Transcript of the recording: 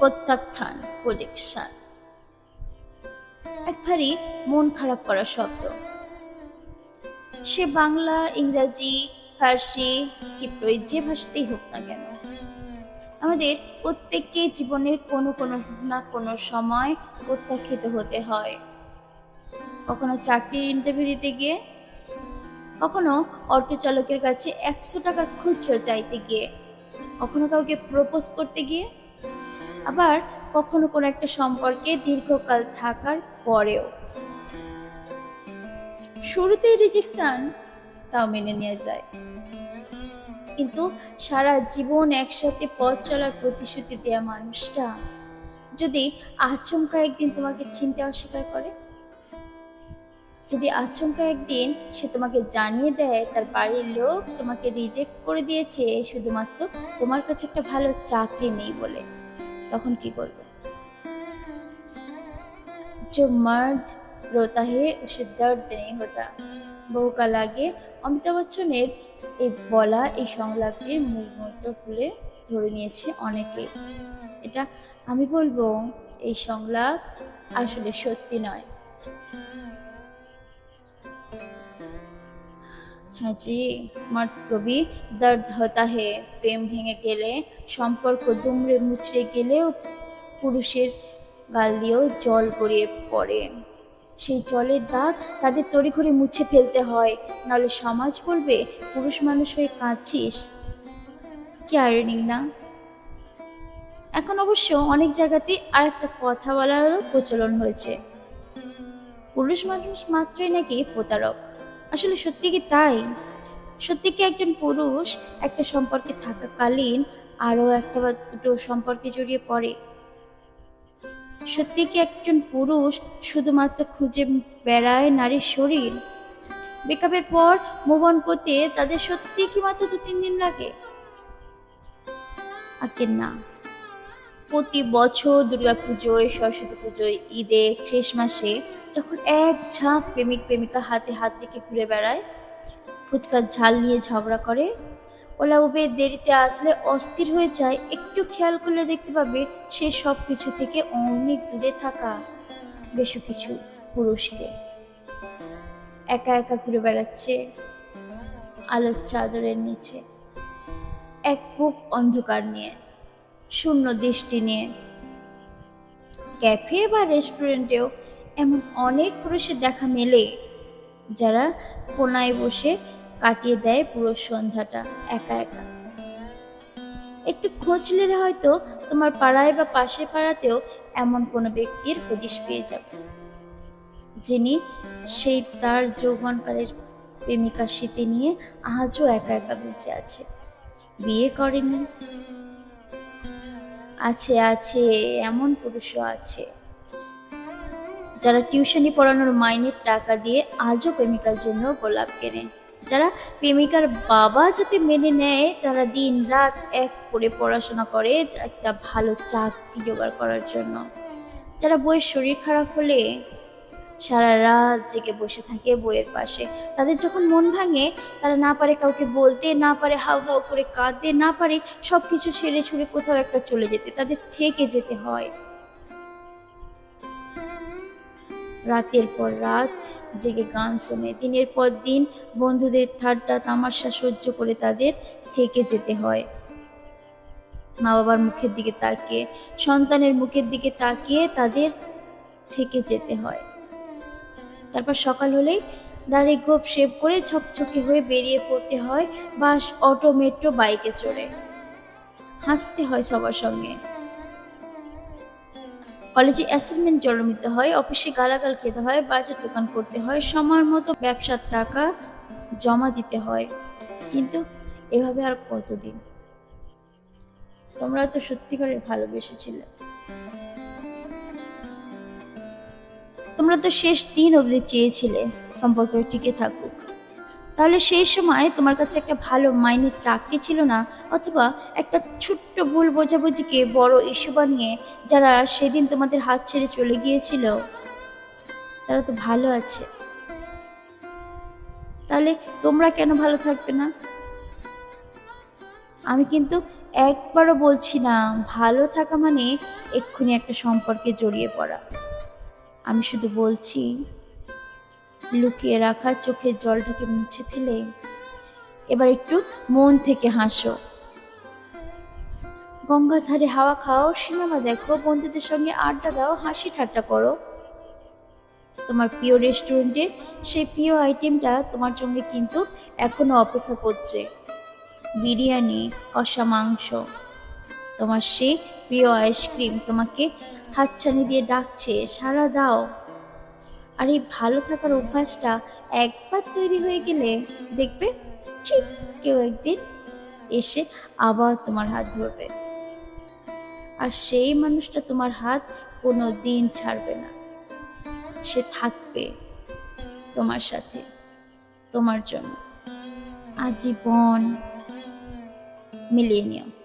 প্রত্যাখ্যান প্রজেকশন এক ভারী মন খারাপ করা শব্দ। সে বাংলা, ইংরাজি, ফার্সি, হিব্রু, যে ভাষাতেই হোক না কেন, আমাদের প্রত্যেককে জীবনের কোনো কোনো না কোনো সময় প্রত্যাখ্যিত হতে হয়। কখনো চাকরির ইন্টারভিউ দিতে গিয়ে, কখনো অটো চালকের কাছে একশো টাকার খুচরো চাইতে গিয়ে, কখনো কাউকে প্রপোজ করতে গিয়ে আবার কখনো কোনো একটা সম্পর্কে দীর্ঘকাল থাকার পরেও। শুরুতেই রিজেকশন তাও মেনে নেওয়া যায়। কিন্তু সারা জীবন একসাথে পথ চলার প্রতিশ্রুতি দেয়া মানুষটা যদি আচমকা একদিন তোমাকে চিনতে অস্বীকার করে? যদি আচমকা একদিন সে তোমাকে জানিয়ে দেয় তার বাড়ির লোক তোমাকে রিজেক্ট করে দিয়েছে, শুধুমাত্র তোমার কাছে একটা ভালো চাকরি নেই বলে। তখন কি করবে जो मर्द रोता है उसे दर्द नहीं होता বহুকাল আগে অমিতাভ বচ্চনের এই বলা এই সংলাপটির মূল মন্ত্র খুলে ধরে নিয়েছে অনেকে এটা আমি বলবো এই সংলাপ আসলে সত্যি নয় হ্যাঁ জি মর্দ কবি দর্দ হতা হে, প্রেম ভেঙে গেলে, সম্পর্ক দুমড়ে মুচড়ে গেলেও পুরুষের গাল দিয়েও জল গড়িয়ে পড়ে। সেই জলের দাগ তাদের তড়িঘড়ি মুছে ফেলতে হয়। নাহলে সমাজ বলবে, পুরুষ মানুষ হয়ে কাঁদছিস। কি আয়রনিক না? এখন অবশ্য অনেক জায়গাতেই আর একটা কথা বলারও প্রচলন হয়েছে। পুরুষ মানুষ মাত্রই নাকি প্রতারক। আসলে সত্যি কি তাই? সত্যি কি একজন পুরুষ একটা সম্পর্কে থাকাকালীন আরও একটা বা দুটো সম্পর্কে জড়িয়ে পড়ে? সত্যি কি একজন পুরুষ শুধুমাত্র খুঁজে বেড়ায় নারীর শরীর? বেকআপের পর মুভ অন করতে তাদের সত্যি কি মাত্র দু তিন দিন লাগে? আগে না। প্রতি বছর দুর্গা পুজোয় সরস্বতী পুজোয়, ঈদে খ্রিসমাসে যখন এক ঝাঁক প্রেমিক, প্রেমিকা হাতে হাত রেখে ঘুরে বেড়ায়, ফুচকার ঝাল নিয়ে ঝগড়া করে, ওলা উবের দেরিতে আসলে অস্থির হয়ে যায়, একটু খেয়াল করলে দেখতে পাবে সে সব কিছু থেকে অনেক দূরে থাকা বেশ কিছু পুরুষকে। একা একা ঘুরে বেড়াচ্ছে আলোর চাদরের নিচে, এক বুক অন্ধকার নিয়ে। শূন্য দৃষ্টি নিয়ে। ক্যাফে বা রেস্টুরেন্টেও এমন অনেক পুরুষের দেখা মেলে, যারা কোনায় বসে কাটিয়ে দেয় পুরো সন্ধ্যাটা একা একা। একটু খোঁজলে হয়তো তোমার পাড়ায় বা পাশের পাড়াতেও এমন কোনো ব্যক্তির হদিশ পেয়ে যাবে, যিনি সেই তার যৌবনকালের প্রেমিকার স্মৃতি নিয়ে আজও একা একা বেঁচে আছে। বিয়ে করেনি আছে আছে, এমন পুরুষও আছে। যারা টিউশনি পড়ানোর মাইনের টাকা দিয়ে আজও প্রেমিকার জন্য গোলাপ কেনে। যারা প্রেমিকার বাবা যাতে মেনে নেয়, তারা দিন রাত এক করে পড়াশোনা করে একটা ভালো চাকরি জোগাড় করার জন্য। যারা বইয়ের শরীর খারাপ হলে সারা রাত জেগে বসে থাকে বইয়ের পাশে। তাদের যখন মন ভাঙে, তারা না পারে কাউকে বলতে, না পারে হাউ হাউ করে কাঁদতে, না পারে সব কিছু ছেড়ে ছুড়ে কোথাও একটা চলে যেতে, তাদের থেকে যেতে হয়। রাতের পর রাত জেগে গান শোনে। দিনের পর দিন বন্ধুদের ঠাট্টা, তামাশা সহ্য করে তাদের থেকে যেতে হয়। মা বাবার মুখের দিকে তাকিয়ে, সন্তানের মুখের দিকে তাকিয়ে তাদের থেকে যেতে হয়। তারপর সকাল হলেই দাঁড়িয়ে গোপ শেভ করে ছকছকে হয়ে বেরিয়ে পড়তে হয় বাস, অটো, মেট্রো, বাইকে চড়ে। হাসতে হয় সবার সঙ্গে। কলেজে অ্যাসাইনমেন্ট জড়ো নিতে হয়, অফিসে গালাগাল খেতে হয়, বাজার দোকান করতে হয় সময় মতো ব্যবসার টাকা জমা দিতে হয়। কিন্তু এভাবে আর কতদিন? তোমরা তো সত্যিকারের ভালোবেসেছিলে। তোমরা তো শেষ দিন অবধি চেয়েছিলে সম্পর্ক টিকে থাকুক। তাহলে সেই সময় তোমার কাছে একটা ভালো মাইনের চাকরি ছিল না? অথবা একটা ছোট্ট ভুল বোঝাবুঝিকে বড় ইস্যু বানিয়ে যারা সেদিন তোমাদের হাত ছেড়ে চলে গিয়েছিল, তারা তো ভালো আছে। তাহলে তোমরা কেন ভালো থাকবে না? আমি কিন্তু একবারও বলছি না, ভালো থাকা মানে এক্ষুনি একটা সম্পর্কে জড়িয়ে পড়া। আমি শুধু বলছি, লুকিয়ে রাখা চোখের জলটাকে মুছে ফেলে। এবার একটু মন থেকে হাসো। গঙ্গাধারে হাওয়া খাও, সিনেমা দেখো, বন্ধুদের সঙ্গে আড্ডা দাও, হাসি ঠাট্টা করো। তোমার প্রিয় রেস্টুরেন্টে সেই প্রিয় আইটেমটা তোমার সঙ্গে কিন্তু এখনও অপেক্ষা করছে। বিরিয়ানি, কষা মাংস, তোমার সেই প্রিয় আইসক্রিম তোমাকে হাতছানি দিয়ে ডাকছে, সারা দাও। আর এই ভালো থাকার অভ্যাসটা একবার তৈরি হয়ে গেলে দেখবে ঠিক কেউ একদিন এসে আবার তোমার হাত ধরবে। আর সেই মানুষটা তোমার হাত কোনো দিন ছাড়বে না। সে থাকবে তোমার সাথে, তোমার জন্য। আজীবন মিলিয়ে নিও।